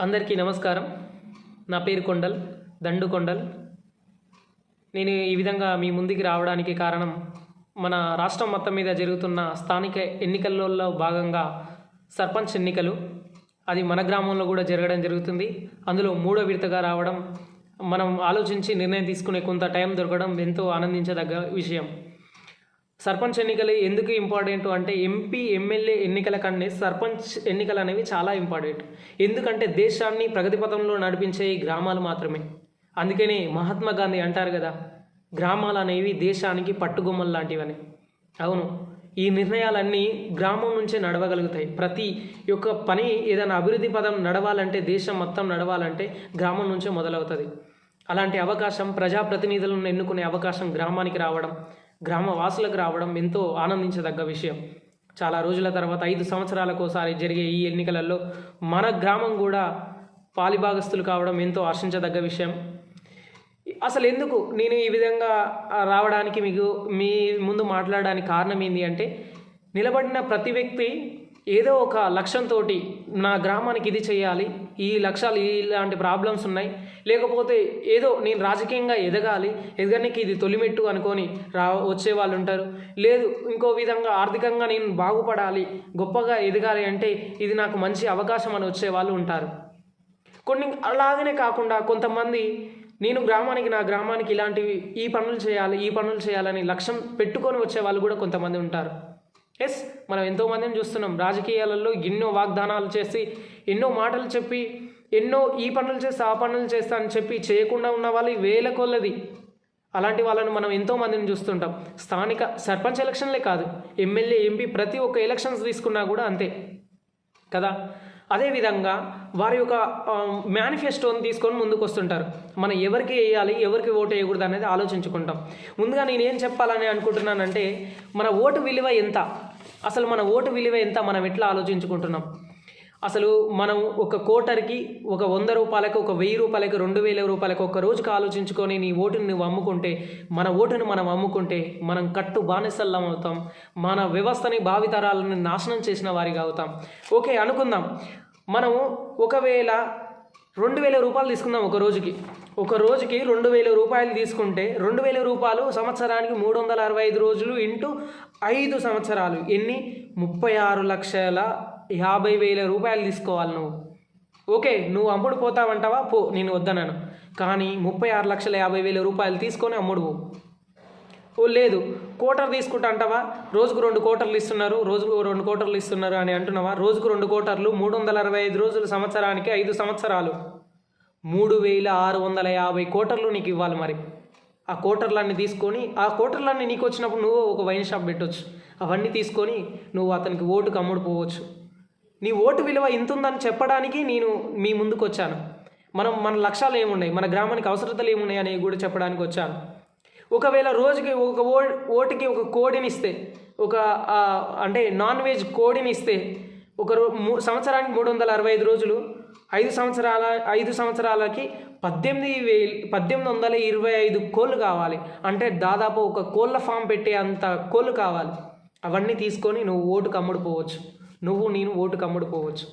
అందరికీ నమస్కారం. నా పేరు కొండల్ దండు కొండల్. నేను ఈ విధంగా మీ ముందుకి రావడానికి కారణం మన రాష్ట్రం మొత్తం మీద జరుగుతున్న స్థానిక ఎన్నికల్లో భాగంగా సర్పంచ్ ఎన్నికలు. అది మన గ్రామంలో కూడా జరగడం జరుగుతుంది. అందులో మూడో విడతగా రావడం మనం ఆలోచించి నిర్ణయం తీసుకునే కొంత టైం దొరకడం ఎంతో ఆనందించదగ్గ విషయం. సర్పంచ్ ఎన్నికలు ఎందుకు ఇంపార్టెంట్ అంటే ఎంపీ ఎమ్మెల్యే ఎన్నికల కన్నా సర్పంచ్ ఎన్నికలు అనేవి చాలా ఇంపార్టెంట్ ఎందుకంటే దేశాన్ని ప్రగతి పథంలో నడిపించే ఈ గ్రామాలు మాత్రమే. అందుకనే మహాత్మా గాంధీ అంటారు కదా గ్రామాలు అనేవి దేశానికి పట్టుగొమ్మలు లాంటివని. అవును ఈ నిర్ణయాలన్నీ గ్రామం నుంచే నడవగలుగుతాయి. ప్రతి యొక్క పని ఏదైనా అభివృద్ధి పదం నడవాలంటే దేశం మొత్తం నడవాలంటే గ్రామం నుంచే మొదలవుతుంది. అలాంటి అవకాశం ప్రజాప్రతినిధులను ఎన్నుకునే అవకాశం గ్రామానికి రావడం గ్రామ వాసులకు రావడం ఎంతో ఆనందించదగ్గ విషయం. చాలా రోజుల తర్వాత ఐదు సంవత్సరాలకోసారి జరిగే ఈ ఎన్నికలలో మన గ్రామం కూడా పాలిభాగస్తులు కావడం ఎంతో ఆశించదగ్గ విషయం. అసలు ఎందుకు నేను ఈ విధంగా రావడానికి మీకు మీ ముందు మాట్లాడడానికి కారణం ఏంటి అంటే నిలబడిన ప్రతి వ్యక్తి ఏదో ఒక లక్ష్యంతో నా గ్రామానికి ఇది చేయాలి ఈ లక్ష్యాలు ఇలాంటి ప్రాబ్లమ్స్ ఉన్నాయి. లేకపోతే ఏదో నేను రాజకీయంగా ఎదగాలి ఎదగడానికి ఇది తొలిమెట్టు అనుకొని రా వచ్చే వాళ్ళు ఉంటారు. లేదు ఇంకో విధంగా ఆర్థికంగా నేను బాగుపడాలి గొప్పగా ఎదగాలి అంటే ఇది నాకు మంచి అవకాశం అని వచ్చే వాళ్ళు ఉంటారు. కొన్ని అలాగనే కాకుండా కొంతమంది నేను గ్రామానికి నా గ్రామానికి ఇలాంటివి ఈ పనులు చేయాలి ఈ పనులు చేయాలని లక్ష్యం పెట్టుకొని వచ్చే వాళ్ళు కూడా కొంతమంది ఉంటారు. ఎస్ మనం ఎంతోమందిని చూస్తున్నాం. రాజకీయాలలో ఎన్నో వాగ్దానాలు చేసి ఎన్నో మాటలు చెప్పి ఎన్నో ఈ పనులు చేస్తా ఆ పనులు చేస్తా అని చెప్పి చేయకుండా ఉన్న వాళ్ళు వేల కొల్లది అలాంటి వాళ్ళని మనం ఎంతోమందిని చూస్తుంటాం. స్థానిక సర్పంచ్ ఎలక్షన్లే కాదు ఎమ్మెల్యే ఎంపీ ప్రతి ఒక్క ఎలక్షన్స్ తీసుకున్నా కూడా అంతే. కదా? అదేవిధంగా వారి యొక్క మేనిఫెస్టోని తీసుకొని ముందుకు వస్తుంటారు. మనం ఎవరికి వేయాలి ఎవరికి ఓటు వేయకూడదు అనేది ఆలోచించుకుంటాం. ముందుగా నేను ఏం చెప్పాలని అనుకుంటున్నానంటే మన ఓటు విలువ ఎంత? అసలు మన ఓటు విలువ ఎంత మనం ఎట్లా ఆలోచించుకుంటున్నాం? అసలు మనం ఒక కోటర్కి ఒక వంద రూపాయలకు ఒక వెయ్యి రూపాయలకు రెండు వేల రూపాయలకి ఒక రోజుకి ఆలోచించుకొని నీ ఓటుని నువ్వు అమ్ముకుంటే మన ఓటుని మనం అమ్ముకుంటే మనం కట్టు బానిసల్లం అవుతాం. మన వ్యవస్థని భావితరాలను నాశనం చేసిన వారిగా అవుతాం. ఓకే అనుకుందాం. మనము ఒకవేళ రెండు వేల రూపాయలు తీసుకుందాం ఒక రోజుకి. ఒక రోజుకి రెండు వేల రూపాయలు తీసుకుంటే రెండు వేల రూపాయలు సంవత్సరానికి మూడు వందల అరవై ఐదు రోజులు ఇంటూ ఐదు సంవత్సరాలు. ఎన్ని? ముప్పై ఆరు లక్షల యాభై వేల రూపాయలు తీసుకోవాలి నువ్వు. ఓకే నువ్వు అమ్ముడు పోతావంటావా? పో నేను వద్దనను కానీ ముప్పై ఆరు లక్షల యాభై వేల రూపాయలు తీసుకొని అమ్ముడు లేదు కోటర్ తీసుకుంటా అంటావా? రోజుకు రెండు కోటర్లు ఇస్తున్నారు రోజుకు రెండు కోటర్లు ఇస్తున్నారు అని అంటున్నావా? రోజుకు రెండు కోటర్లు మూడు వందల అరవై ఐదు రోజులు సంవత్సరానికి ఐదు సంవత్సరాలు. మూడు వేల ఆరు వందల యాభై కోటర్లు నీకు ఇవ్వాలి మరి. ఆ కోటర్లన్నీ తీసుకొని ఆ కోటర్లన్నీ నీకు వచ్చినప్పుడు నువ్వు ఒక వైన్ షాప్ పెట్టవచ్చు అవన్నీ తీసుకొని నువ్వు అతనికి ఓటుకు అమ్ముడు పోవచ్చు. నీ ఓటు విలువ ఇంత ఉందని చెప్పడానికి నేను మీ ముందుకు వచ్చాను మనం మన లక్ష్యాలు ఏమున్నాయి? మన గ్రామానికి అవసరతలు ఏమున్నాయి అనేవి కూడా చెప్పడానికి వచ్చాను. ఒకవేళ రోజుకి ఒక ఓ ఓటుకి ఒక కోడిని ఇస్తే ఒక అంటే నాన్ వెజ్ కోడిని ఇస్తే ఒక రో సంవత్సరానికి మూడు వందల అరవై ఐదు రోజులు ఐదు సంవత్సరాల ఐదు సంవత్సరాలకి పద్దెనిమిది వేలు పద్దెనిమిది వందల ఇరవై ఐదు కోళ్ళు కావాలి. అంటే దాదాపు ఒక కోళ్ళ ఫామ్ పెట్టే అంత కోళ్ళు కావాలి. అవన్నీ తీసుకొని నువ్వు ఓటుకు అమ్ముడు పోవచ్చు. నువ్వు నేను ఓటుకు అమ్ముడు పోవచ్చు.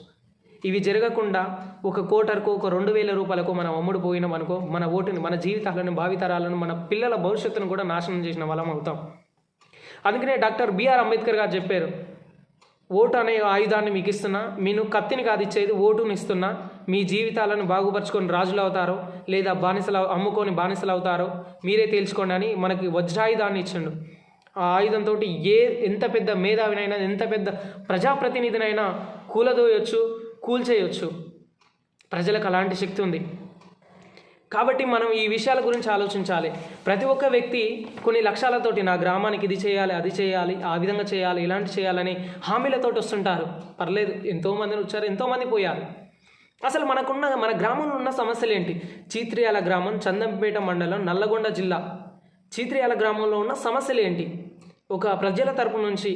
ఇవి జరగకుండా ఒక కోటర్కు ఒక రెండు వేల రూపాయలకు మనం అమ్ముడు పోయినాం అనుకో మన ఓటుని మన జీవితాలను భావితరాలను మన పిల్లల భవిష్యత్తును కూడా నాశనం చేసిన వాళ్ళం అవుతాం. అందుకనే డాక్టర్ బిఆర్ అంబేద్కర్ గారు చెప్పారు ఓటు అనే ఆయుధాన్ని మీకు ఇస్తున్నా నేను కత్తిని కాదు ఇచ్చేది ఓటుని ఇస్తున్నా మీ జీవితాలను బాగుపరుచుకొని రాజులు అవుతారో లేదా బానిసలు అమ్ముకొని బానిసలు అవుతారో మీరే తేల్చుకోండి అని మనకి వజ్రాయుధాన్ని ఇచ్చిండు. ఆ ఆయుధంతో ఏ ఎంత పెద్ద మేధావినైనా ఎంత పెద్ద ప్రజాప్రతినిధినైనా కూలదోయొచ్చు కూల్చేయొచ్చు ప్రజలకు అలాంటి శక్తి ఉంది. కాబట్టి మనం ఈ విషయాల గురించి ఆలోచించాలి. ప్రతి ఒక్క వ్యక్తి కొన్ని లక్ష్యాలతోటి నా గ్రామానికి ఇది చేయాలి అది చేయాలి ఆ విధంగా చేయాలి ఇలాంటి చేయాలని హామీలతోటి వస్తుంటారు. పర్లేదు ఎంతోమంది వచ్చారు ఎంతోమంది పోయారు. అసలు మనకున్న మన గ్రామంలో ఉన్న సమస్యలు ఏంటి? చీత్రియాల గ్రామం చందంపేట మండలం నల్లగొండ జిల్లా. చీత్రియాల గ్రామంలో ఉన్న సమస్యలు ఏంటి? ఒక ప్రజల తరపు నుంచి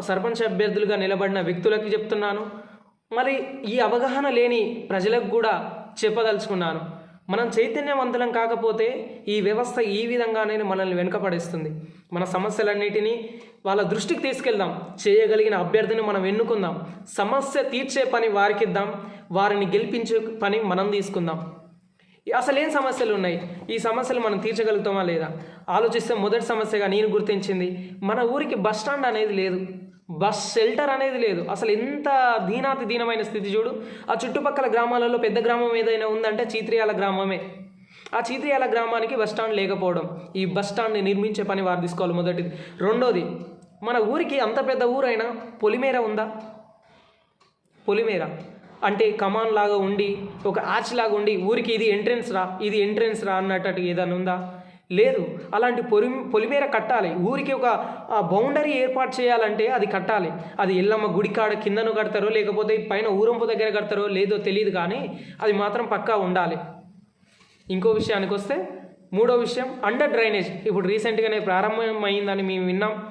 సర్పంచ్ అభ్యర్థులుగా నిలబడిన వ్యక్తులకి చెప్తున్నాను. మరి ఈ అవగాహన లేని ప్రజలకు కూడా చెప్పదలుచుకున్నాను. మనం చైతన్యవంతులం కాకపోతే ఈ వ్యవస్థ ఈ విధంగానే మనల్ని వెనుకపడేస్తుంది మన సమస్యలన్నిటినీ వాళ్ళ దృష్టికి తీసుకెళ్దాం. చేయగలిగిన అభ్యర్థిని మనం ఎన్నుకుందాం. సమస్య తీర్చే పని వారికి ఇద్దాం వారిని గెలిపించే పని మనం తీసుకుందాం. అసలు ఏం సమస్యలు ఉన్నాయి ఈ సమస్యలు మనం తీర్చగలుగుతామా లేదా? ఆలోచిస్తే మొదటి సమస్యగా నేను గుర్తించింది మన ఊరికి బస్ స్టాండ్ అనేది లేదు. బస్ షెల్టర్ అనేది లేదు. అసలు ఎంత దీనాతి దీనమైన స్థితి చూడు. ఆ చుట్టుపక్కల గ్రామాలలో పెద్ద గ్రామం ఏదైనా ఉందంటే చీత్రియాల గ్రామమే. ఆ చీత్రియాల గ్రామానికి బస్ స్టాండ్ లేకపోవడం ఈ బస్ స్టాండ్ని నిర్మించే పని వారు తీసుకోవాలి మొదటిది. రెండోది మన ఊరికి అంత పెద్ద ఊరైనా పొలిమేర ఉందా? పొలిమేర. అంటే కమాన్ లాగా ఉండి ఒక ఆర్చ్ లాగా ఉండి ఊరికి ఇది ఎంట్రెన్స్ రా ఇది ఎంట్రెన్స్ రా అన్నట్టు ఏదైనా ఉందా? లేదు. అలాంటి పొలి పొలిమేర కట్టాలి. ఊరికి ఒక బౌండరీ ఏర్పాటు చేయాలంటే అది కట్టాలి. అది ఎల్లమ్మ గుడి కాడ కిందను కడతారో లేకపోతే పైన ఊరంపు దగ్గర కడతారో లేదో తెలియదు కానీ అది మాత్రం పక్కా ఉండాలి. ఇంకో విషయానికి వస్తే మూడో విషయం అండర్ డ్రైనేజ్ ఇప్పుడు రీసెంట్గానే ప్రారంభమైందని మేము విన్నాం.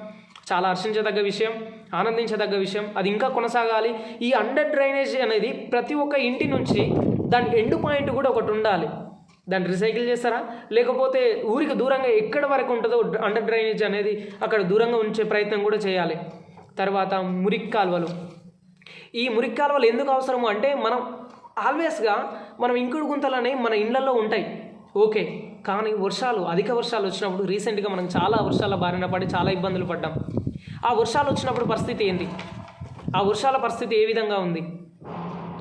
చాలా హర్షించదగ్గ విషయం ఆనందించదగ్గ విషయం. అది ఇంకా కొనసాగాలి. ఈ అండర్ డ్రైనేజ్ అనేది ప్రతి ఒక్క ఇంటి నుంచి దాని ఎండు పాయింట్ కూడా ఒకటి ఉండాలి. దాన్ని రీసైకిల్ చేస్తారా? లేకపోతే ఊరికి దూరంగా ఎక్కడ వరకు ఉంటుందో అండర్ డ్రైనేజ్ అనేది అక్కడ దూరంగా ఉంచే ప్రయత్నం కూడా చేయాలి. తర్వాత మురికి కాలువలు. ఈ మురికి కాలువలు ఎందుకు అవసరము అంటే మనం ఆల్వేస్గా మనం ఇంకుడు గుంతలు అనేవి మన ఇండ్లలో ఉంటాయి. ఓకే కానీ వర్షాలు అధిక వర్షాలు వచ్చినప్పుడు రీసెంట్గా మనం చాలా వర్షాల బారిన పడి చాలా ఇబ్బందులు పడ్డాం. ఆ వర్షాలు వచ్చినప్పుడు పరిస్థితి ఏంటి? ఆ వర్షాల పరిస్థితి ఏ విధంగా ఉంది?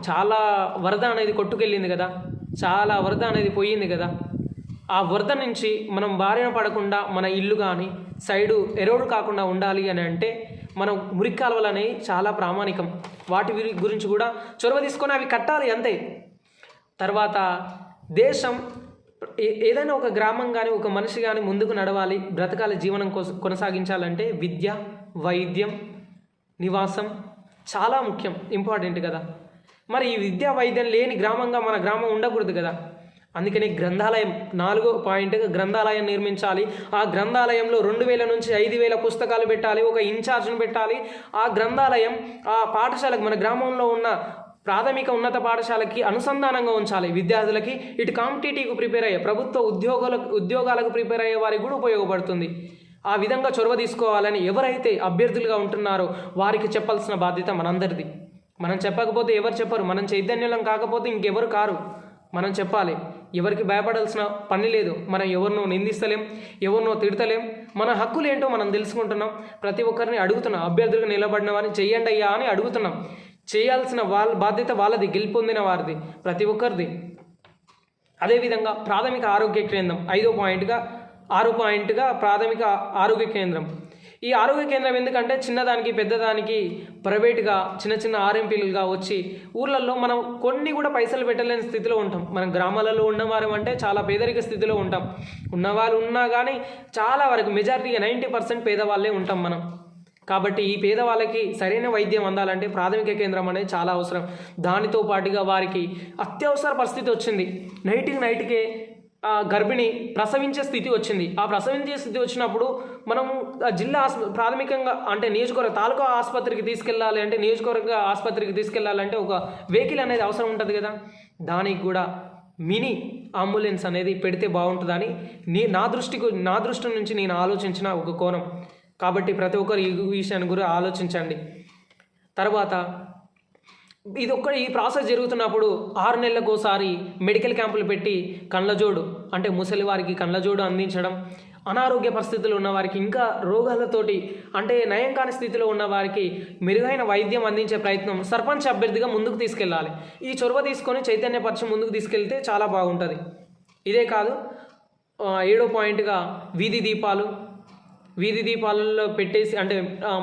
చాలా వరద అనేది కొట్టుకెళ్ళింది కదా. చాలా వరద అనేది పోయింది కదా. ఆ వరద నుంచి మనం బారిన పడకుండా మన ఇల్లు కానీ సైడు ఎరోడు కాకుండా ఉండాలి అని అంటే మనం మురికి కాలువలు అనేవి చాలా ప్రామాణికం. వాటి గురించి కూడా చొరవ తీసుకొని అవి కట్టాలి అంతే. తర్వాత దేశం ఏదైనా ఒక గ్రామం కానీ ఒక మనిషి కానీ ముందుకు నడవాలి బ్రతకాలి జీవనం కోస- కొనసాగించాలంటే విద్య వైద్యం నివాసం చాలా ముఖ్యం ఇంపార్టెంట్ కదా. మరి ఈ విద్యా వైద్యం లేని గ్రామంగా మన గ్రామం ఉండకూడదు కదా. అందుకని గ్రంథాలయం నాలుగో పాయింట్గా గ్రంథాలయం నిర్మించాలి. ఆ గ్రంథాలయంలో రెండు వేల నుంచి ఐదు వేల పుస్తకాలు పెట్టాలి. ఒక ఇన్ఛార్జ్ను పెట్టాలి. ఆ గ్రంథాలయం ఆ పాఠశాలకు మన గ్రామంలో ఉన్న ప్రాథమిక ఉన్నత పాఠశాలకి అనుసంధానంగా ఉంచాలి. విద్యార్థులకి ఇటు కాంపిటేటివ్కి ప్రిపేర్ అయ్యే ప్రభుత్వ ఉద్యోగాలకు ఉద్యోగాలకు ప్రిపేర్ అయ్యే వారికి కూడా ఉపయోగపడుతుంది. ఆ విధంగా చొరవ తీసుకోవాలని ఎవరైతే అభ్యర్థులుగా ఉంటున్నారో వారికి చెప్పాల్సిన బాధ్యత మనందరిది. మనం చెప్పకపోతే ఎవరు చెప్పరు. మనం చైతన్యులం కాకపోతే ఇంకెవరు కారు. మనం చెప్పాలి. ఎవరికి భయపడాల్సిన పని లేదు. మనం ఎవరినో నిందిస్తలేం ఎవరినో తిడతలేం. మన హక్కులు ఏంటో మనం తెలుసుకుంటున్నాం. ప్రతి ఒక్కరిని అడుగుతున్నాం. అభ్యర్థులుగా నిలబడిన వారిని చెయ్యండి అయ్యా అని అడుగుతున్నాం. చేయాల్సిన వాళ్ళ బాధ్యత వాళ్ళది గెలుపొందిన వారిది ప్రతి ఒక్కరిది. అదేవిధంగా ప్రాథమిక ఆరోగ్య కేంద్రం ఐదో పాయింట్గా ఆరు పాయింట్గా ప్రాథమిక ఆరోగ్య కేంద్రం. ఈ ఆరోగ్య కేంద్రం ఎందుకంటే చిన్నదానికి పెద్దదానికి ప్రైవేట్గా చిన్న చిన్న ఆర్ఎంపీలుగా వచ్చి ఊర్లలో మనం కొన్ని కూడా పైసలు పెట్టలేని స్థితిలో ఉంటాం. మనం గ్రామాలలో ఉన్నవారు అంటే చాలా పేదరిక స్థితిలో ఉంటాం. ఉన్నవారు ఉన్నా కానీ చాలా వరకు మెజారిటీగా నైంటీ పర్సెంట్ పేదవాళ్ళే ఉంటాం మనం. కాబట్టి ఈ పేదవాళ్ళకి సరైన వైద్యం అందాలంటే ప్రాథమిక కేంద్రం అనేది చాలా అవసరం. దానితో పాటుగా వారికి అత్యవసర పరిస్థితి వచ్చింది. నైట్కి నైట్కే గర్భిణి ప్రసవించే స్థితి వచ్చింది. ఆ ప్రసవించే స్థితి వచ్చినప్పుడు మనం జిల్లా ఆస్ప ప్రాథమికంగా అంటే నియోజకవర్గ తాలూకా ఆసుపత్రికి తీసుకెళ్ళాలి అంటే నియోజకవర్గ ఆసుపత్రికి తీసుకెళ్ళాలంటే ఒక వెహికల్ అనేది అవసరం ఉంటుంది కదా. దానికి కూడా మినీ అంబులెన్స్ అనేది పెడితే బాగుంటుందని నీ నా దృష్టికి నా దృష్టి నుంచి నేను ఆలోచించిన ఒక కోణం. కాబట్టి ప్రతి ఒక్కరు ఈ విషయాన్ని కూడా ఆలోచించండి. తర్వాత ఇది ఒక్క ఈ ప్రాసెస్ జరుగుతున్నప్పుడు ఆరు నెలలకు ఒకసారి మెడికల్ క్యాంపులు పెట్టి కళ్ళజోడు అంటే ముసలి వారికి కళ్ళజోడు అందించడం అనారోగ్య పరిస్థితులు ఉన్న వారికి ఇంకా రోగాలతోటి అంటే నయం కాని స్థితిలో ఉన్న వారికి మెరుగైన వైద్యం అందించే ప్రయత్నం సర్పంచ్ అభ్యర్థిగా ముందుకు తీసుకెళ్ళాలి. ఈ చొరవ తీసుకొని చైతన్యపరిచి ముందుకు తీసుకెళ్తే చాలా బాగుంటుంది. ఇదే కాదు ఏడో పాయింట్గా వీధి దీపాలు వీధి దీపాలలో పెట్టేసి అంటే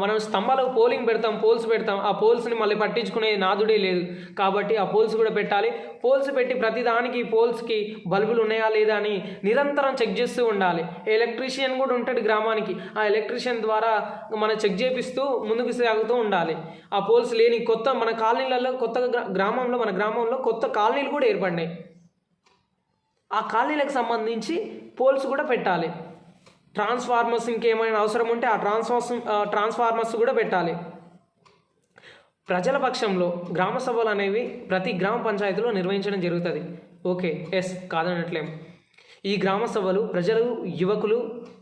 మనం స్తంభాలకు పోలింగ్ పెడతాం పోల్స్ పెడతాం. ఆ పోల్స్ని మళ్ళీ పట్టించుకునే నాదుడే లేదు. కాబట్టి ఆ పోల్స్ కూడా పెట్టాలి. పోల్స్ పెట్టి ప్రతిదానికి పోల్స్కి బల్బులు ఉన్నాయా లేదా అని నిరంతరం చెక్ చేస్తూ ఉండాలి. ఎలక్ట్రీషియన్ కూడా ఉంటాడు గ్రామానికి. ఆ ఎలక్ట్రీషియన్ ద్వారా మనం చెక్ చేపిస్తూ ముందుకు సాగుతూ ఉండాలి. ఆ పోల్స్ లేని కొత్త మన కాలనీలలో కొత్త గ్రామంలో మన గ్రామంలో కొత్త కాలనీలు కూడా ఏర్పడినాయి. ఆ కాలనీలకు సంబంధించి పోల్స్ కూడా పెట్టాలి. ట్రాన్స్ఫార్మర్స్ ఇంకేమైనా అవసరం ఉంటే ఆ ట్రాన్స్ఫార్మర్స్ ట్రాన్స్ఫార్మర్స్ కూడా పెట్టాలి. ప్రజల పక్షంలో గ్రామ సభలు అనేవి ప్రతి గ్రామ పంచాయతీలో నిర్వహించడం జరుగుతుంది. ఓకే ఎస్ కాదనట్లేం. ఈ గ్రామ సభలు ప్రజలు యువకులు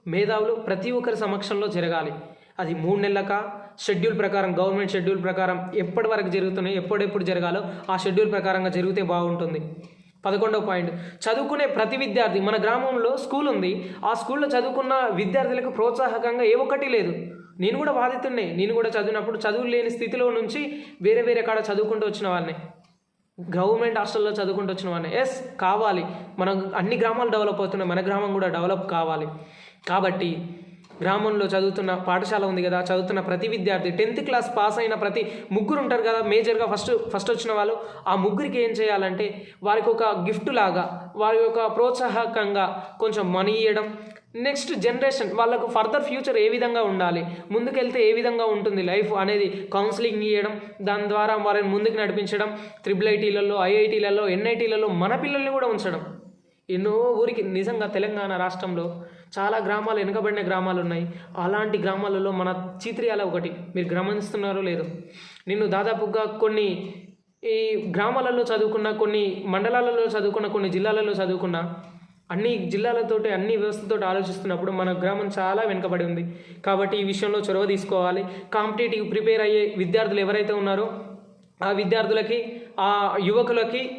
మేధావులు ప్రతి ఒక్కరి సమక్షంలో జరగాలి. అది మూడు నెలలక? షెడ్యూల్ ప్రకారం గవర్నమెంట్ షెడ్యూల్ ప్రకారం ఎప్పటి వరకు జరుగుతున్నాయి ఎప్పుడెప్పుడు జరగాలో ఆ షెడ్యూల్ ప్రకారంగా జరిగితే బాగుంటుంది. పదకొండవ పాయింట్. చదువుకునే ప్రతి విద్యార్థి మన గ్రామంలో స్కూల్ ఉంది ఆ స్కూల్లో చదువుకున్న విద్యార్థులకు ప్రోత్సాహకంగా ఏ ఒక్కటి లేదు. నేను కూడా బాధితుండే నేను కూడా చదివినప్పుడు చదువు లేని స్థితిలో నుంచి వేరే వేరే కాడ చదువుకుంటూ వచ్చిన వాడిని. గవర్నమెంట్ హాస్టల్లో చదువుకుంటూ వచ్చిన వాడిని. ఎస్ కావాలి. మనం అన్ని గ్రామాలు డెవలప్ అవుతున్నాయి. మన గ్రామం కూడా డెవలప్ కావాలి. కాబట్టి గ్రామంలో చదువుతున్న పాఠశాల ఉంది కదా చదువుతున్న ప్రతి విద్యార్థి టెన్త్ క్లాస్ పాస్ అయిన ప్రతి ముగ్గురు ఉంటారు కదా మేజర్గా ఫస్ట్ ఫస్ట్ వచ్చిన వాళ్ళు. ఆ ముగ్గురికి ఏం చేయాలంటే వారికి ఒక గిఫ్ట్ లాగా వారి యొక్క ప్రోత్సాహకంగా కొంచెం మనీ ఇవ్వడం నెక్స్ట్ జనరేషన్ వాళ్ళకు ఫర్దర్ ఫ్యూచర్ ఏ విధంగా ఉండాలి ముందుకెళ్తే ఏ విధంగా ఉంటుంది లైఫ్ అనేది కౌన్సిలింగ్ ఇవ్వడం దాని ద్వారా వారిని ముందుకు నడిపించడం. త్రిబుల్ ఐటీలలో ఐఐటీలలో ఎన్ఐటీలలో మన పిల్లల్ని కూడా ఉంచడం. ఎన్నో ఊరికి నిజంగా తెలంగాణ రాష్ట్రంలో చాలా గ్రామాలు వెనుకబడిన గ్రామాలు ఉన్నాయి. అలాంటి గ్రామాలలో మన చిత్రియాల ఒకటి. మీరు గమనిస్తున్నారో లేదో. నేను దాదాపుగా కొన్ని ఈ గ్రామాలలో చదువుకున్న కొన్ని మండలాలలో చదువుకున్న కొన్ని జిల్లాలలో చదువుకున్న అన్ని జిల్లాలతోటి అన్ని వ్యవస్థతో ఆలోచిస్తున్నప్పుడు మన గ్రామం చాలా వెనుకబడి ఉంది. కాబట్టి ఈ విషయంలో చొరవ తీసుకోవాలి. కాంపిటేటివ్ ప్రిపేర్ అయ్యే విద్యార్థులు ఎవరైతే ఉన్నారో ఆ విద్యార్థులకి ఆ యువకులకి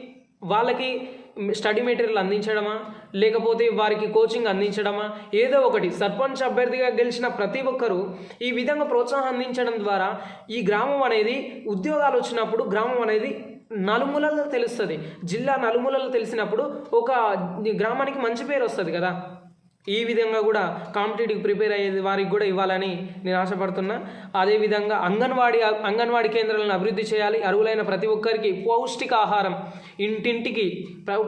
వాళ్ళకి స్టడీ మెటీరియల్ అందించడమా? లేకపోతే వారికి కోచింగ్ అందించడమా? ఏదో ఒకటి. సర్పంచ్ అభ్యర్థిగా గెలిచిన ప్రతి ఒక్కరూ ఈ విధంగా ప్రోత్సాహం అందించడం ద్వారా ఈ గ్రామం అనేది ఉద్యోగాలు వచ్చినప్పుడు గ్రామం అనేది నలుమూలలో తెలుస్తుంది. జిల్లా నలుమూలలో తెలిసినప్పుడు ఒక గ్రామానికి మంచి పేరు వస్తుంది కదా. ఈ విధంగా కూడా కాంపిటేటివ్ ప్రిపేర్ అయ్యేది వారికి కూడా ఇవ్వాలని నేను ఆశపడుతున్నా. అదేవిధంగా అంగన్వాడీ అంగన్వాడీ కేంద్రాలను అభివృద్ధి చేయాలి. అర్హులైన ప్రతి ఒక్కరికి పౌష్టికాహారం ఇంటింటికి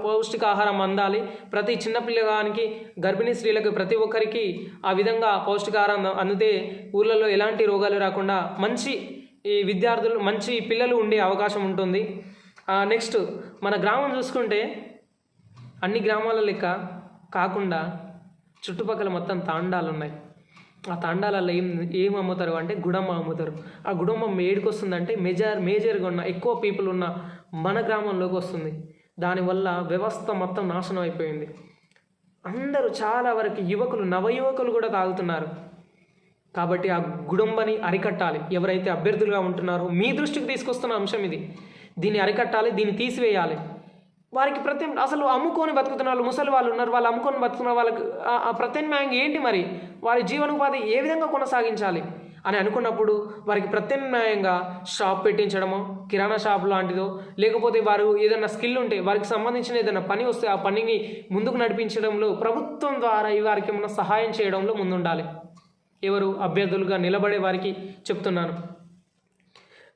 పౌష్టికాహారం అందాలి. ప్రతి చిన్నపిల్లగానికి గర్భిణీ స్త్రీలకు ప్రతి ఒక్కరికి ఆ విధంగా పౌష్టికాహారం అందితే ఊళ్ళలో ఎలాంటి రోగాలు రాకుండా మంచి ఈ విద్యార్థులు మంచి పిల్లలు ఉండే అవకాశం ఉంటుంది. నెక్స్ట్ మన గ్రామం చూసుకుంటే అన్ని గ్రామాల లెక్క కాకుండా చుట్టుపక్కల మొత్తం తాండాలు ఉన్నాయి ఆ తాండాలలో ఏం ఏం అమ్ముతారు అంటే గుడమ్మ అమ్ముతారు. ఆ గుడమ్మ ఏడికి వస్తుందంటే మేజర్ మేజర్గా ఉన్న ఎక్కువ పీపుల్ ఉన్న మన గ్రామంలోకి వస్తుంది. దానివల్ల వ్యవస్థ మొత్తం నాశనం అయిపోయింది. అందరూ చాలా వరకు యువకులు నవయువకులు కూడా తాగుతున్నారు. కాబట్టి ఆ గుడంబని అరికట్టాలి. ఎవరైతే అభ్యర్థులుగా ఉంటున్నారో మీ దృష్టికి తీసుకొస్తున్న అంశం ఇది. దీన్ని అరికట్టాలి దీన్ని తీసివేయాలి. వారికి ప్రతి అసలు అమ్ముకొని బతుకుతున్న వాళ్ళు ముసలి వాళ్ళు ఉన్నారు వాళ్ళు అమ్ముకొని బతుకున్న వాళ్ళకి ఆ- ప్రత్యామ్నాయం ఏంటి మరి? వారి జీవనోపాధి ఏ విధంగా కొనసాగించాలి అని అనుకున్నప్పుడు వారికి ప్రత్యామ్నాయంగా షాప్ పెట్టించడమో కిరాణా షాప్ లాంటిదో లేకపోతే వారు ఏదైనా స్కిల్ ఉంటే వారికి సంబంధించిన ఏదైనా పని వస్తే ఆ పనిని ముందుకు నడిపించడంలో ప్రభుత్వం ద్వారా ఈ వారికి ఏమైనా సహాయం చేయడంలో ముందుండాలి. ఎవరు? అభ్యర్థులుగా నిలబడే వారికి చెప్తున్నాను.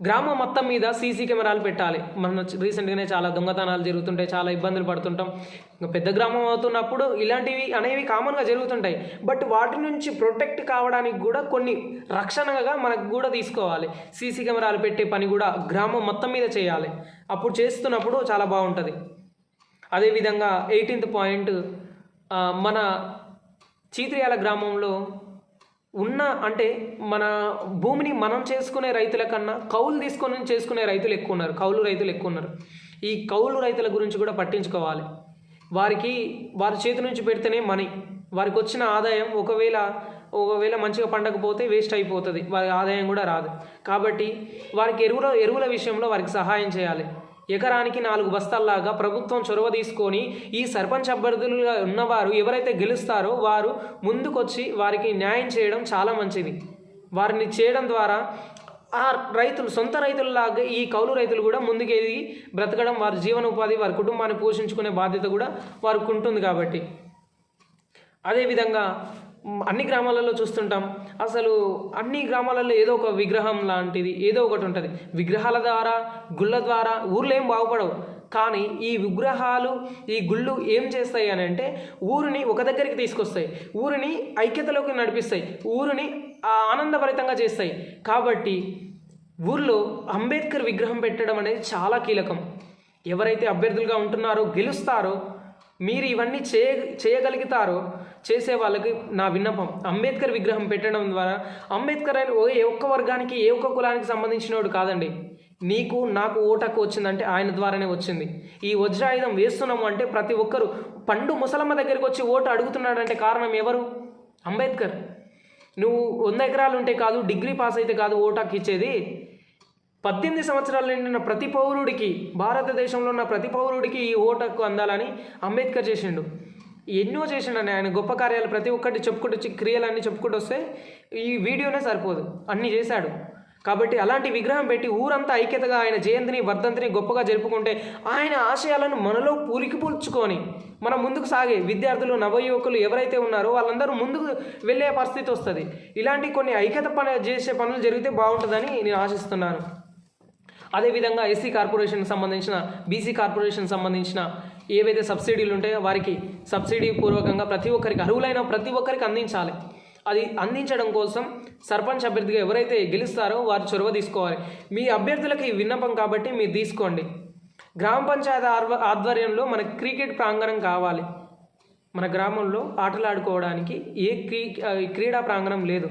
గ్రామం మొత్తం మీద సీసీ కెమెరాలు పెట్టాలి. మనం రీసెంట్గానే చాలా దొంగతనాలు జరుగుతుంటాయి చాలా ఇబ్బందులు పడుతుంటాం. ఇంకా పెద్ద గ్రామం అవుతున్నప్పుడు ఇలాంటివి అనేవి కామన్గా జరుగుతుంటాయి. బట్ వాటి నుంచి ప్రొటెక్ట్ కావడానికి కూడా కొన్ని రక్షణగా మనకు కూడా తీసుకోవాలి. సీసీ కెమెరాలు పెట్టే పని కూడా గ్రామం మొత్తం మీద చేయాలి. అప్పుడు చేస్తున్నప్పుడు చాలా బాగుంటుంది. అదేవిధంగా ఎయిటీన్త్ పాయింట్ మన చీత్రియాల గ్రామంలో ఉన్న అంటే మన భూమిని మనం చేసుకునే రైతుల కన్నా కౌలు తీసుకొని చేసుకునే రైతులు ఎక్కువ ఉన్నారు కౌలు రైతులు ఎక్కువ ఉన్నారు ఈ కౌలు రైతుల గురించి కూడా పట్టించుకోవాలి. వారికి వారి చేతి నుంచి పెడితేనే మనీ వారికి వచ్చిన ఆదాయం ఒకవేళ ఒకవేళ మంచిగా పండకపోతే వేస్ట్ అయిపోతుంది. వారి ఆదాయం కూడా రాదు. కాబట్టి వారికి ఎరువుల ఎరువుల విషయంలో వారికి సహాయం చేయాలి. ఎకరానికి నాలుగు బస్తాల్లాగా ప్రభుత్వం చొరవ తీసుకొని ఈ సర్పంచ్ అభ్యర్థులుగా ఉన్నవారు ఎవరైతే గెలుస్తారో వారు ముందుకొచ్చి వారికి న్యాయం చేయడం చాలా మంచిది. వారిని చేయడం ద్వారా ఆ రైతులు సొంత రైతుల్లాగా ఈ కౌలు రైతులు కూడా ముందుకెదిగి బ్రతకడం వారి జీవనోపాధి వారి కుటుంబాన్ని పోషించుకునే బాధ్యత కూడా వారికి ఉంటుంది కాబట్టి. అదేవిధంగా అన్ని గ్రామాలలో చూస్తుంటాం. అసలు అన్ని గ్రామాలలో ఏదో ఒక విగ్రహం లాంటిది ఏదో ఒకటి ఉంటుంది. విగ్రహాల ద్వారా గుళ్ళ ద్వారా ఊర్లో ఏం బాగుపడవు. కానీ ఈ విగ్రహాలు ఈ గుళ్ళు ఏం చేస్తాయి అని అంటే ఊరిని ఒక దగ్గరికి తీసుకొస్తాయి. ఊరిని ఐక్యతలోకి నడిపిస్తాయి. ఊరిని ఆ, ఆనందభరితంగా చేస్తాయి. కాబట్టి ఊర్లో అంబేద్కర్ విగ్రహం పెట్టడం అనేది చాలా కీలకం. ఎవరైతే అభ్యర్థులుగా ఉంటున్నారో గెలుస్తారో మీరు ఇవన్నీ చేయ చేయగలుగుతారో చేసే వాళ్ళకి నా విన్నపం. అంబేద్కర్ విగ్రహం పెట్టడం ద్వారా అంబేద్కర్ అని ఏ ఒక్క వర్గానికి ఏ ఒక్క కులానికి సంబంధించినోడు కాదండి. నీకు నాకు ఓటకు వచ్చిందంటే ఆయన ద్వారానే వచ్చింది. ఈ వజ్రాయుధం వేస్తున్నాము అంటే ప్రతి ఒక్కరు పండు ముసలమ్మ దగ్గరికి వచ్చి ఓటు అడుగుతున్నాడంటే కారణం ఎవరు? అంబేద్కర్. నువ్వు వంద ఎకరాలు ఉంటే కాదు డిగ్రీ పాస్ అయితే కాదు ఓటాకి ఇచ్చేది. పద్దెనిమిది సంవత్సరాలు నిండిన ప్రతి పౌరుడికి భారతదేశంలో ఉన్న ప్రతి పౌరుడికి ఈ ఓటకు హక్కు అందాలని అంబేద్కర్ చేసిండు. ఎన్నో చేసిండని ఆయన గొప్ప కార్యాలు ప్రతి ఒక్కటి చెప్పుకుంటూ చి- క్రియలన్నీ చెప్పుకుంటూ వస్తే ఈ వీడియోనే సరిపోదు. అన్నీ చేశాడు. కాబట్టి అలాంటి విగ్రహం పెట్టి ఊరంతా ఐక్యతగా ఆయన జయంతిని వర్ధంతిని గొప్పగా జరుపుకుంటే ఆయన ఆశయాలను మనలో పూలికిపూల్చుకొని మనం ముందుకు సాగే విద్యార్థులు నవయువకులు ఎవరైతే ఉన్నారో వాళ్ళందరూ ముందుకు వెళ్ళే పరిస్థితి వస్తుంది. ఇలాంటి కొన్ని ఐక్యత పని చేసే పనులు జరిగితే బాగుంటుందని నేను ఆశిస్తున్నాను. అదేవిధంగా ఎస్సీ కార్పొరేషన్కి సంబంధించిన బీసీ కార్పొరేషన్ సంబంధించిన ఏవైతే సబ్సిడీలు ఉంటాయో వారికి సబ్సిడీ పూర్వకంగా ప్రతి ఒక్కరికి అర్హులైన ప్రతి ఒక్కరికి అందించాలి. అది అందించడం కోసం సర్పంచ్ అభ్యర్థిగా ఎవరైతే గెలుస్తారో వారు చొరవ తీసుకోవాలి. మీ అభ్యర్థులకి విన్నపం కాబట్టి మీరు తీసుకోండి. గ్రామ పంచాయతీ ఆర్వ ఆధ్వర్యంలో మనకి క్రికెట్ ప్రాంగణం కావాలి. మన గ్రామంలో ఆటలు ఆడుకోవడానికి ఏ క్రీ క్రీడా ప్రాంగణం లేదు.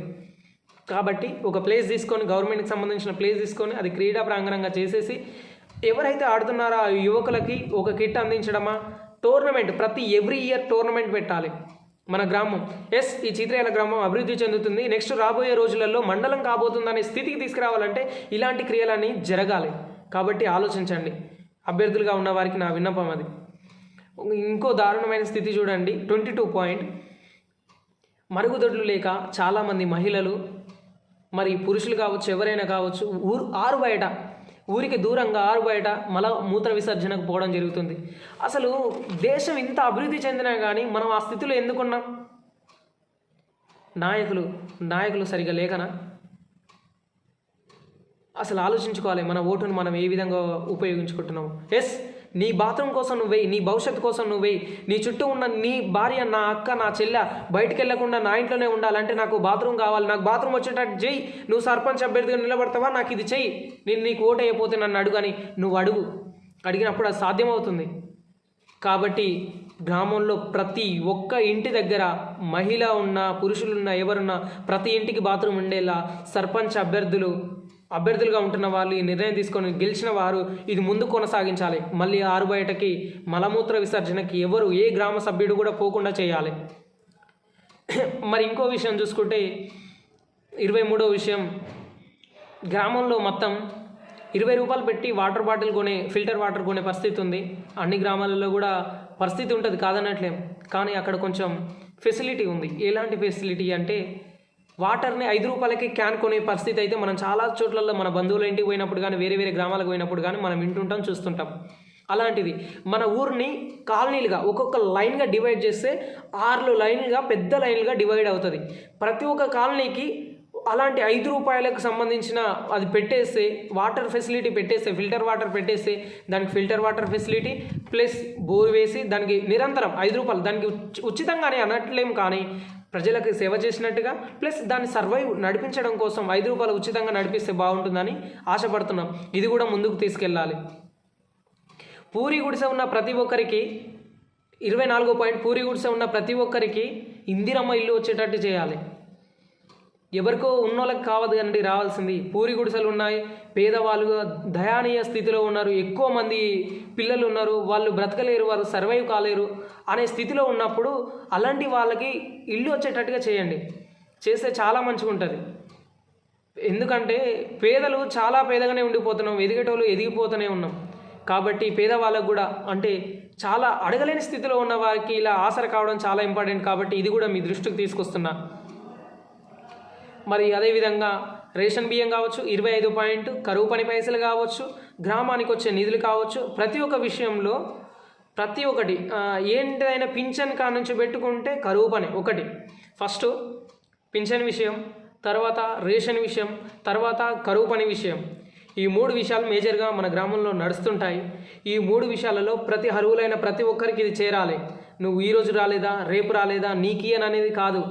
కాబట్టి ఒక ప్లేస్ తీసుకొని గవర్నమెంట్కి సంబంధించిన ప్లేస్ తీసుకొని అది క్రీడా ప్రాంగణంగా చేసేసి ఎవరైతే ఆడుతున్నారో ఆ యువకులకి ఒక కిట్ అందించడమా? టోర్నమెంట్ ప్రతి ఎవ్రీ ఇయర్ టోర్నమెంట్ పెట్టాలి. మన గ్రామం. ఎస్ ఈ చిత్రయాల గ్రామం అభివృద్ధి చెందుతుంది. నెక్స్ట్ రాబోయే రోజులలో మండలం కాబోతుందనే స్థితికి తీసుకురావాలంటే ఇలాంటి క్రియలన్నీ జరగాలి. కాబట్టి ఆలోచించండి. అభ్యర్థులుగా ఉన్న వారికి నా విన్నపం అది. ఇంకో దారుణమైన స్థితి చూడండి. Twenty two point. మరుగుదొడ్లు లేక చాలామంది మహిళలు మరి పురుషులు కావచ్చు ఎవరైనా కావచ్చు ఊరు ఆరు బయట ఊరికి దూరంగా ఆరు బయట మల మూత్ర విసర్జనకు పోవడం జరుగుతుంది. అసలు దేశం ఇంత అభివృద్ధి చెందినా కానీ మనం ఆ స్థితిలో ఎందుకున్నాం? నాయకులు నాయకులు సరిగా లేకనా? అసలు ఆలోచించుకోవాలి మన ఓటును మనం ఏ విధంగా ఉపయోగించుకుంటున్నాం ఎస్ నీ బాత్రూమ్ కోసం నువ్వు వెయ్యి నీ భవిష్యత్తు కోసం నువ్వు వెయ్యి నీ చుట్టూ ఉన్న నీ భార్య నా అక్క నా చెల్లె బయటికి వెళ్ళకుండా నా ఇంట్లోనే ఉండాలంటే నాకు బాత్రూమ్ కావాలి. నాకు బాత్రూమ్ వచ్చేటట్టు చెయ్యి. నువ్వు సర్పంచ్ అభ్యర్థిగా నిలబడతావా? నాకు ఇది చెయ్యి. నేను నీకు ఓటు అయిపోతే నన్ను అడుగని నువ్వు అడుగు. అడిగినప్పుడు అది సాధ్యమవుతుంది. కాబట్టి గ్రామంలో ప్రతి ఒక్క ఇంటి దగ్గర మహిళ ఉన్నా పురుషులున్నా ఎవరున్నా ప్రతి ఇంటికి బాత్రూమ్ ఉండేలా సర్పంచ్ అభ్యర్థులు అభ్యర్థులుగా ఉంటున్న వాళ్ళు ఈ నిర్ణయం తీసుకొని గెలిచిన వారు ఇది ముందు కొనసాగించాలి. మళ్ళీ ఆరు బయటకి మలమూత్ర విసర్జనకి ఎవరు ఏ గ్రామ సభ్యుడు కూడా పోకుండా చేయాలి. మరి ఇంకో విషయం చూసుకుంటే ఇరవై మూడో విషయం. గ్రామంలో మొత్తం ఇరవై రూపాయలు పెట్టి వాటర్ బాటిల్ కొనే ఫిల్టర్ వాటర్ కొనే పరిస్థితి ఉంది. అన్ని గ్రామాలలో కూడా పరిస్థితి ఉంటుంది కాదనట్లేం. కానీ అక్కడ కొంచెం ఫెసిలిటీ ఉంది. ఎలాంటి ఫెసిలిటీ అంటే వాటర్ని ఐదు రూపాయలకి క్యాన్ కొనే పరిస్థితి అయితే మనం చాలా చోట్లలో మన బంధువుల ఇంటికి పోయినప్పుడు కానీ వేరే వేరే గ్రామాలకు పోయినప్పుడు కానీ మనం వింటుంటాం చూస్తుంటాం. అలాంటిది మన ఊరిని కాలనీలుగా ఒక్కొక్క లైన్గా డివైడ్ చేస్తే ఆరు లైన్లుగా పెద్ద లైన్లుగా డివైడ్ అవుతుంది. ప్రతి ఒక్క కాలనీకి అలాంటి ఐదు రూపాయలకు సంబంధించిన అది పెట్టేస్తే వాటర్ ఫెసిలిటీ పెట్టేస్తే ఫిల్టర్ వాటర్ పెట్టేస్తే దానికి filter water facility plus bore వేసి దానికి నిరంతరం ఐదు రూపాయలు దానికి ఉచి- ఉచితంగానే అనట్లేం కానీ ప్రజలకు సేవ చేసినట్టుగా ప్లస్ దాన్ని సర్వైవ్ నడిపించడం కోసం ఐదు రూపాయలు ఉచితంగా నడిపిస్తే బాగుంటుందని ఆశపడుతున్నాం. ఇది కూడా ముందుకు తీసుకెళ్ళాలి. పూరి గుడిసె ఉన్న ప్రతి ఒక్కరికి ఇరవై నాలుగో పాయింట్ పూరి గుడిసె ఉన్న ప్రతి ఒక్కరికి ఇందిరమ్మ ఇల్లు వచ్చేటట్టు చేయాలి. ఎవరికో ఉన్నోళ్ళకి కావద్దు కానీ రావాల్సింది. పూరి గుడిసెలు ఉన్నాయి పేదవాళ్ళు దయానీయ స్థితిలో ఉన్నారు ఎక్కువ మంది పిల్లలు ఉన్నారు వాళ్ళు బ్రతకలేరు వారు సర్వైవ్ కాలేరు అనే స్థితిలో ఉన్నప్పుడు అలాంటి వాళ్ళకి ఇల్లు వచ్చేటట్టుగా చేయండి. చేస్తే చాలా మంచిగా ఉంటుంది. ఎందుకంటే పేదలు చాలా పేదగానే ఉండిపోతున్నాం ఎదిగేటోళ్ళు ఎదిగిపోతూనే ఉన్నాం. కాబట్టి పేదవాళ్ళకు కూడా అంటే చాలా అడగలేని స్థితిలో ఉన్న వారికి ఇలా ఆసర కావడం చాలా ఇంపార్టెంట్ కాబట్టి ఇది కూడా మీ దృష్టికి తీసుకొస్తున్నా. మరి అదేవిధంగా రేషన్ బియ్యం కావచ్చు ఇరవై ఐదు పాయింట్ కరువు పని పైసలు కావచ్చు గ్రామానికి వచ్చే నిధులు కావచ్చు ప్రతి ఒక్క విషయంలో ప్రతి ఒక్కటి ఏంటిదైనా పింఛన్ కా నుంచి పెట్టుకుంటే కరువు పని ఒకటి. ఫస్ట్ పింఛన్ విషయం తర్వాత రేషన్ విషయం తర్వాత కరువు పని విషయం. ఈ మూడు విషయాలు మేజర్గా మన గ్రామంలో నడుస్తుంటాయి. ఈ మూడు విషయాలలో ప్రతి అర్హులైన ప్రతి ఒక్కరికి ఇది చేరాలి. నువ్వు ఈరోజు రాలేదా రేపు రాలేదా నీకియన్ అనేది కాదు.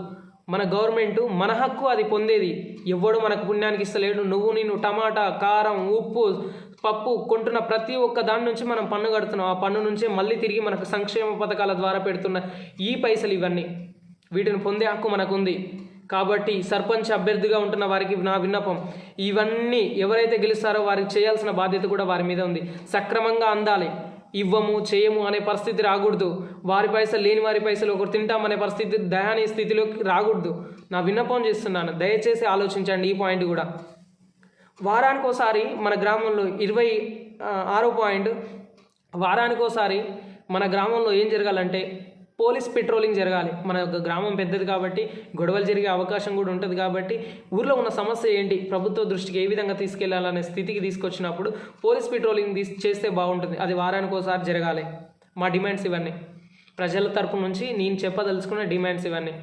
మన గవర్నమెంట్ మన హక్కు అది పొందేది. ఎవడు మనకు పుణ్యానికి ఇస్తలేడు. నువ్వు నేను టమాటా కారం ఉప్పు పప్పు కొంటున్న ప్రతి ఒక్క దాని నుంచి మనం పన్ను కడుతున్నాం. ఆ పన్ను నుంచే మళ్ళీ తిరిగి మనకు సంక్షేమ పథకాల ద్వారా పెడుతున్న ఈ పైసలు ఇవన్నీ. వీటిని పొందే హక్కు మనకుంది. కాబట్టి సర్పంచ్ అభ్యర్థిగా ఉంటున్న వారికి నా విన్నపం ఇవన్నీ ఎవరైతే గెలుస్తారో వారికి చేయాల్సిన బాధ్యత కూడా వారి మీద ఉంది. సక్రమంగా అందాలి. ఇవ్వము చేయము అనే పరిస్థితి రాకూడదు. వారి పైసలు లేని వారి పైసలు ఒకరు తింటామనే పరిస్థితి దయాని స్థితిలోకి రాకూడదు. నా విన్నపం చేస్తున్నాను. దయచేసి ఆలోచించండి. ఈ పాయింట్ కూడా. వారానికి ఒకసారి మన గ్రామంలో ఇరవై ఆరో పాయింట్ వారానికి ఒకసారి మన గ్రామంలో ఏం జరగాలంటే పోలీస్ పెట్రోలింగ్ జరగాలి. మన యొక్క గ్రామం పెద్దది కాబట్టి గొడవలు జరిగే అవకాశం కూడా ఉంటుంది కాబట్టి ఊర్లో ఉన్న సమస్య ఏంటి ప్రభుత్వ దృష్టికి ఏ విధంగా తీసుకెళ్ళాలనే స్థితికి తీసుకొచ్చినప్పుడు పోలీస్ పెట్రోలింగ్ తీసి చేస్తే బాగుంటుంది. అది వారానికి ఒకసారి జరగాలి. మా డిమాండ్స్ ఇవన్నీ. ప్రజల తరపు నుంచి నేను చెప్పదలుచుకున్న డిమాండ్స్ ఇవన్నీ.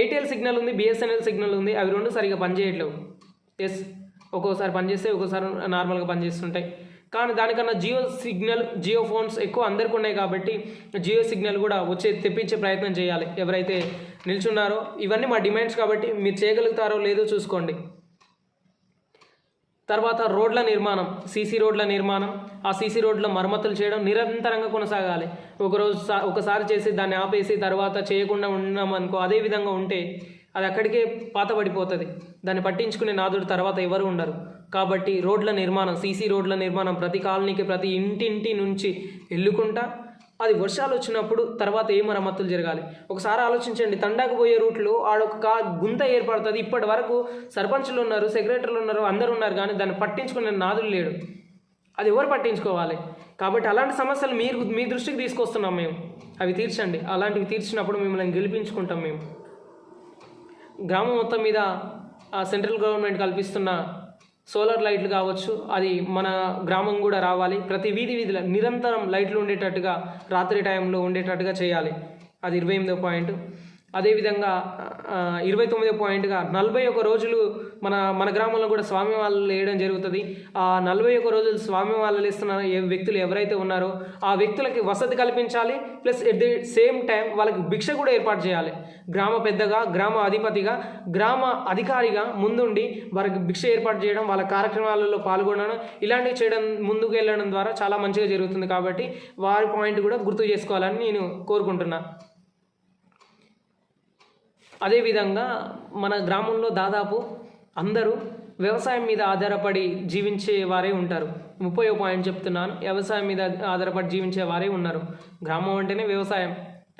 ఎయిర్టెల్ సిగ్నల్ ఉంది బిఎస్ఎన్ఎల్ సిగ్నల్ ఉంది అవి రెండు సరిగా పనిచేయట్లేవు. ఎస్ ఒక్కోసారి పనిచేస్తే ఒక్కోసారి నార్మల్గా పనిచేస్తుంటాయి. కానీ దానికన్నా జియో సిగ్నల్ జియో ఫోన్స్ ఎక్కువ అందరికి ఉన్నాయి కాబట్టి జియో సిగ్నల్ కూడా వచ్చే తెప్పించే ప్రయత్నం చేయాలి. ఎవరైతే నిల్చున్నారో ఇవన్నీ మా డిమాండ్స్ కాబట్టి మీరు చేయగలుగుతారో లేదో చూసుకోండి. తర్వాత రోడ్ల నిర్మాణం సీసీ రోడ్ల నిర్మాణం. ఆ సీసీ రోడ్ల మరమ్మతులు చేయడం నిరంతరంగా కొనసాగాలి. ఒకరోజు సా- ఒకసారి చేసి దాన్ని ఆపేసి తర్వాత చేయకుండా ఉన్నాం అనుకో అదే విధంగా ఉంటే అది అక్కడికే పాతబడిపోతుంది. దాన్ని పట్టించుకునే నాదుడు తర్వాత ఎవరు ఉండరు. కాబట్టి రోడ్ల నిర్మాణం సీసీ రోడ్ల నిర్మాణం ప్రతి కాలనీకి ప్రతి ఇంటింటి నుంచి ఎల్లుకుంటా అది వర్షాలు వచ్చినప్పుడు తర్వాత ఏ మరమ్మతులు జరగాలి? ఒకసారి ఆలోచించండి. తండాకు పోయే రూట్లో ఆడొక కా గుంత ఏర్పడుతుంది. ఇప్పటి వరకు సర్పంచులు ఉన్నారు సెక్రటరీలు ఉన్నారు అందరు ఉన్నారు కానీ దాన్ని పట్టించుకునే నాదులు లేడు. అది ఎవరు పట్టించుకోవాలి? కాబట్టి అలాంటి సమస్యలు మీరు మీ దృష్టికి తీసుకొస్తున్నాం మేము. అవి తీర్చండి. అలాంటివి తీర్చినప్పుడు మిమ్మల్ని గెలిపించుకుంటాం మేము. గ్రామం మొత్తం మీద ఆ సెంట్రల్ గవర్నమెంట్ కల్పిస్తున్న సోలార్ లైట్లు కావచ్చు అది మన గ్రామం కూడా రావాలి. ప్రతి వీధి వీధిలో నిరంతరం లైట్లు ఉండేటట్టుగా రాత్రి టైంలో ఉండేటట్టుగా చేయాలి. అది ఇరవై ఎనిమిదో పాయింట్. అదేవిధంగా ఇరవై తొమ్మిది పాయింట్గా నలభై ఒక రోజులు మన మన గ్రామంలో కూడా స్వామి వాళ్ళు వేయడం జరుగుతుంది. ఆ నలభై ఒక రోజులు స్వామి వాళ్ళు వేస్తున్న వ్యక్తులు ఎవరైతే ఉన్నారో ఆ వ్యక్తులకి వసతి కల్పించాలి. Plus at the same time వాళ్ళకి భిక్ష కూడా ఏర్పాటు చేయాలి. గ్రామ పెద్దగా గ్రామ అధిపతిగా గ్రామ అధికారిగా ముందుండి వారికి భిక్ష ఏర్పాటు చేయడం వాళ్ళ కార్యక్రమాలలో పాల్గొనడం ఇలాంటివి చేయడం ముందుకు వెళ్ళడం ద్వారా చాలా మంచిగా జరుగుతుంది కాబట్టి వారి పాయింట్ కూడా గుర్తు చేసుకోవాలని నేను కోరుకుంటున్నాను అదేవిధంగా మన గ్రామంలో దాదాపు అందరూ వ్యవసాయం మీద ఆధారపడి జీవించే వారే ఉంటారు. ముప్పై పాయింట్ చెప్తున్నాను. వ్యవసాయం మీద ఆధారపడి జీవించే వారే ఉన్నారు. గ్రామం అంటేనే వ్యవసాయం.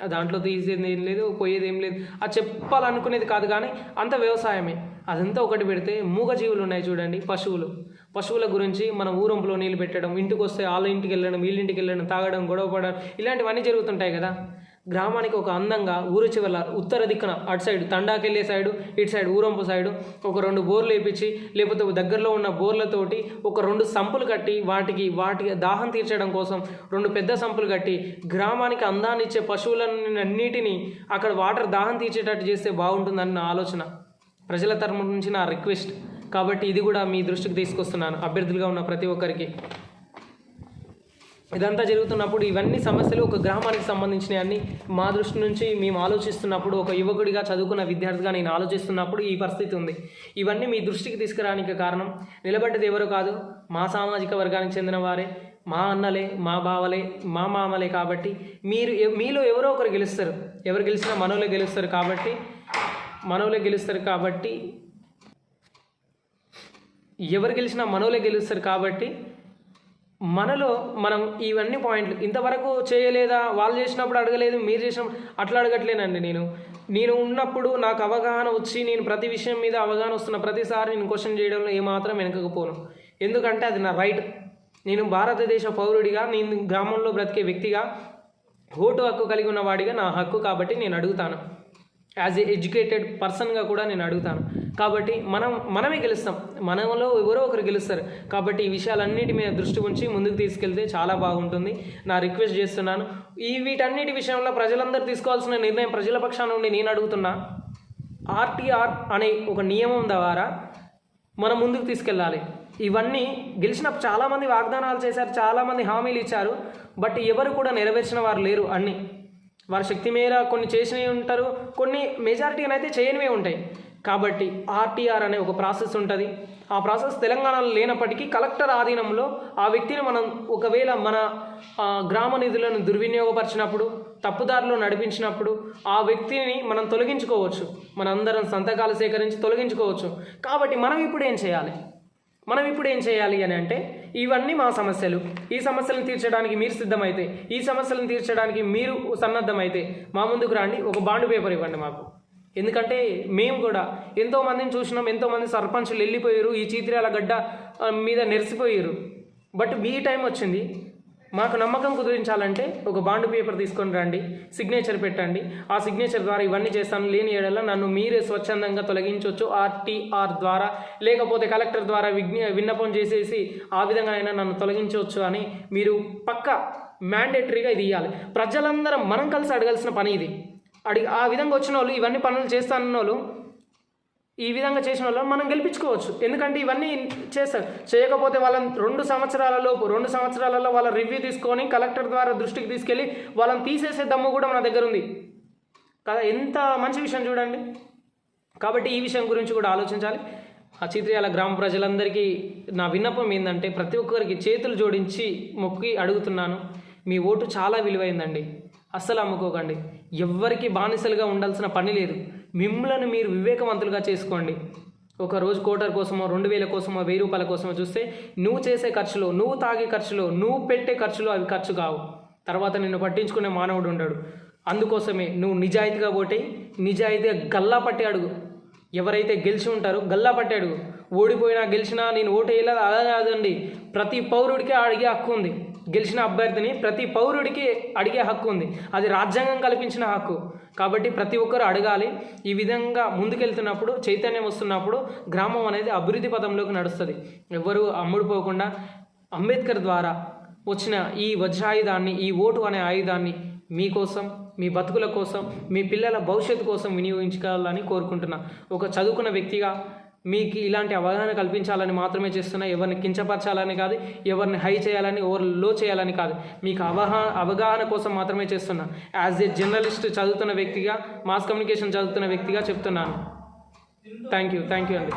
దాంట్లో తీసేది ఏం లేదు పోయేది ఏం లేదు. అది చెప్పాలనుకునేది కాదు కానీ అంత వ్యవసాయమే. అదంతా ఒకటి పెడితే మూగజీవులు ఉన్నాయి చూడండి పశువులు. పశువుల గురించి మన ఊరంపులో నీళ్ళు పెట్టడం ఇంటికి వస్తే వాళ్ళ ఇంటికి వెళ్ళడం వీళ్ళ ఇంటికి వెళ్ళడం తాగడం గొడవ పడడం ఇలాంటివన్నీ జరుగుతుంటాయి కదా. గ్రామానికి ఒక అందంగా ఊరు చివర ఉత్తర దిక్కున అటు సైడ్ తండాకెళ్ళే సైడు ఇటు సైడ్ ఊరంపు సైడు ఒక రెండు బోర్లు వేపించి లేకపోతే దగ్గరలో ఉన్న బోర్లతోటి ఒక రెండు సంపులు కట్టి వాటికి వాటి దాహం తీర్చడం కోసం రెండు పెద్ద సంపులు కట్టి గ్రామానికి అందాన్ని ఇచ్చే పశువులన్నిటినీ అక్కడ వాటర్ దాహం తీర్చేటట్టు చేస్తే బాగుంటుందని నా ఆలోచన. ప్రజల తరపు నుంచి నా రిక్వెస్ట్. కాబట్టి ఇది కూడా మీ దృష్టికి తీసుకొస్తున్నాను. అభ్యర్థులుగా ఉన్న ప్రతి ఒక్కరికి. ఇదంతా జరుగుతున్నప్పుడు ఇవన్నీ సమస్యలు ఒక గ్రామానికి సంబంధించినవి అన్ని మా దృష్టి నుంచి మేము ఆలోచిస్తున్నప్పుడు ఒక యువకుడిగా చదువుకున్న విద్యార్థిగా నేను ఆలోచిస్తున్నప్పుడు ఈ పరిస్థితి ఉంది. ఇవన్నీ మీ దృష్టికి తీసుకురానికి కారణం నిలబడ్డది ఎవరు కాదు మా సామాజిక వర్గానికి చెందిన వారే మా అన్నలే మా బావలే మా మామలే కాబట్టి మీరు మీలో ఎవరో ఒకరు గెలుస్తారు. ఎవరు గెలిచినా మనోలే గెలుస్తారు కాబట్టి మనోలే గెలుస్తారు కాబట్టి ఎవరు గెలిచినా మనోలే గెలుస్తారు కాబట్టి మనలో మనం ఇవన్నీ పాయింట్లు. ఇంతవరకు చేయలేదా? వాళ్ళు చేసినప్పుడు అడగలేదు మీరు చేసినప్పుడు అట్లా అడగట్లేనండి నేను. నేను ఉన్నప్పుడు నాకు అవగాహన వచ్చి నేను ప్రతి విషయం మీద అవగాహన వస్తున్న ప్రతిసారి నేను క్వశ్చన్ చేయడంలో ఏమాత్రం వెనకకపోను ఎందుకంటే అది నా రైట్ నేను భారతదేశ పౌరుడిగా నేను గ్రామంలో బ్రతికే వ్యక్తిగా ఓటు హక్కు కలిగి ఉన్న వాడిగా నా హక్కు కాబట్టి నేను అడుగుతాను. యాజ్ ఏ ఎడ్యుకేటెడ్ పర్సన్గా కూడా నేను అడుగుతాను. కాబట్టి మనం మనమే గెలుస్తాం. మనలో ఎవరో ఒకరు గెలుస్తారు. కాబట్టి ఈ విషయాలన్నిటి మీద దృష్టి ఉంచి ముందుకు తీసుకెళ్తే చాలా బాగుంటుంది. నా రిక్వెస్ట్ చేస్తున్నాను. ఈ వీటన్నిటి విషయంలో ప్రజలందరూ తీసుకోవాల్సిన నిర్ణయం ప్రజల పక్షాన నుండి నేను అడుగుతున్నా. ఆర్టీఆర్ అనే ఒక నియమం ద్వారా మనం ముందుకు తీసుకెళ్ళాలి. ఇవన్నీ గెలిచిన చాలామంది వాగ్దానాలు చేశారు చాలామంది హామీలు ఇచ్చారు. బట్ ఎవరు కూడా నెరవేర్చిన వారు లేరు అన్నీ. వారి శక్తి మేర కొన్ని చేసినవి ఉంటారు కొన్ని మెజారిటీని అయితే చేయనివే ఉంటాయి. కాబట్టి ఆర్టీఆర్ అనే ఒక ప్రాసెస్ ఉంటుంది. ఆ ప్రాసెస్ తెలంగాణలో లేనప్పటికీ కలెక్టర్ ఆధీనంలో ఆ వ్యక్తిని మనం ఒకవేళ మన గ్రామ నిధులను దుర్వినియోగపరిచినప్పుడు తప్పుదారిలో నడిపించినప్పుడు ఆ వ్యక్తిని మనం తొలగించుకోవచ్చు. మనందరం సంతకాలు సేకరించి తొలగించుకోవచ్చు. కాబట్టి మనం ఇప్పుడు ఏం చేయాలి? మనం ఇప్పుడు ఏం చేయాలి అని అంటే ఇవన్నీ మా సమస్యలు. ఈ సమస్యలను తీర్చడానికి మీరు సిద్ధమైతే ఈ సమస్యలను తీర్చడానికి మీరు సన్నద్ధమైతే మా ముందుకు రండి. ఒక బాండ్ పేపర్ ఇవ్వండి మాకు. ఎందుకంటే మేము కూడా ఎంతోమందిని చూసినాం ఎంతోమంది సర్పంచులు వెళ్ళిపోయారు ఈ చీత్రాల గడ్డ మీద నెరిసిపోయారు. బట్ మీ టైం వచ్చింది. మాకు నమ్మకం కుదిరించాలంటే ఒక బాండ్ పేపర్ తీసుకొని రండి సిగ్నేచర్ పెట్టండి. ఆ సిగ్నేచర్ ద్వారా ఇవన్నీ చేస్తాను. లేని ఏడల నన్ను మీరే స్వచ్ఛందంగా తొలగించవచ్చు ఆర్టీఆర్ ద్వారా లేకపోతే కలెక్టర్ ద్వారా విజ్ఞ విన్నపం చేసేసి ఆ విధంగానైనా నన్ను తొలగించవచ్చు అని మీరు పక్క మ్యాండేటరీగా ఇది ఇవ్వాలి ప్రజలందరం మనం కలిసి అడగాల్సిన పని ఇది. అడిగి ఆ విధంగా వచ్చిన వాళ్ళు ఇవన్నీ పనులు చేస్తానన్న వాళ్ళు ఈ విధంగా చేసిన వాళ్ళు మనం గెలిపించుకోవచ్చు. ఎందుకంటే ఇవన్నీ చేస్తారు చేయకపోతే వాళ్ళని రెండు సంవత్సరాల లోపు రెండు సంవత్సరాలలో వాళ్ళ రివ్యూ తీసుకొని కలెక్టర్ ద్వారా దృష్టికి తీసుకెళ్ళి వాళ్ళని తీసేసే దమ్ము కూడా మన దగ్గర ఉంది. కదా ఎంత మంచి విషయం చూడండి. కాబట్టి ఈ విషయం గురించి కూడా ఆలోచించాలి. ఆ చిత్రియాల గ్రామ ప్రజలందరికీ నా విన్నపం ఏంటంటే ప్రతి ఒక్కరికి చేతులు జోడించి మొక్కి అడుగుతున్నాను. మీ ఓటు చాలా విలువైందండి. అస్సలు అమ్ముకోకండి. ఎవ్వరికి బానిసలుగా ఉండాల్సిన పని లేదు. మిమ్మలను మీరు వివేకవంతులుగా చేసుకోండి. ఒక రోజు కోటర్ కోసమో రెండు వేల కోసమో వెయ్యి రూపాయల కోసమో చూస్తే నువ్వు చేసే ఖర్చులో నువ్వు తాగే ఖర్చులో నువ్వు పెట్టే ఖర్చులో అవి ఖర్చు కావు. తర్వాత నిన్ను పట్టించుకునే మానవుడు ఉండడు. అందుకోసమే నువ్వు నిజాయితీగా ఓటే నిజాయితీగా గల్లా పట్టి అడుగు. ఎవరైతే గెలిచి ఉంటారో గల్లా పట్టి అడుగు. ఓడిపోయినా గెలిచినా నేను ఓటేయలేదు వేయలేదు అలా కాదండి. ప్రతి పౌరుడికి అడిగే హక్కు ఉంది. గెలిచిన అభ్యర్థిని ప్రతి పౌరుడికి అడిగే హక్కు ఉంది. అది రాజ్యాంగం కల్పించిన హక్కు. కాబట్టి ప్రతి ఒక్కరు అడగాలి. ఈ విధంగా ముందుకెళ్తున్నప్పుడు చైతన్యం వస్తున్నప్పుడు గ్రామం అనేది అభివృద్ధి పదంలోకి నడుస్తుంది. ఎవ్వరూ అమ్ముడుపోకుండా అంబేద్కర్ ద్వారా వచ్చిన ఈ వజ్రాయుధాన్ని ఈ ఓటు అనే ఆయుధాన్ని మీకోసం మీ బతుకుల కోసం మీ పిల్లల భవిష్యత్తు కోసం వినియోగించుకోవాలని కోరుకుంటున్నా. ఒక చదువుకున్న వ్యక్తిగా మీకు ఇలాంటి అవగాహన కల్పించాలని మాత్రమే చేస్తున్నా ఎవరిని కించపరచాలని కాదు ఎవరిని హై చేయాలని ఎవరు లో చేయాలని కాదు. మీకు అవగాహన అవగాహన కోసం మాత్రమే చేస్తున్నా. యాజ్ ఏ జర్నలిస్ట్ చదువుతున్న వ్యక్తిగా మాస్ కమ్యూనికేషన్ చదువుతున్న వ్యక్తిగా చెప్తున్నాను. థ్యాంక్ యూ థ్యాంక్ యూ అండి.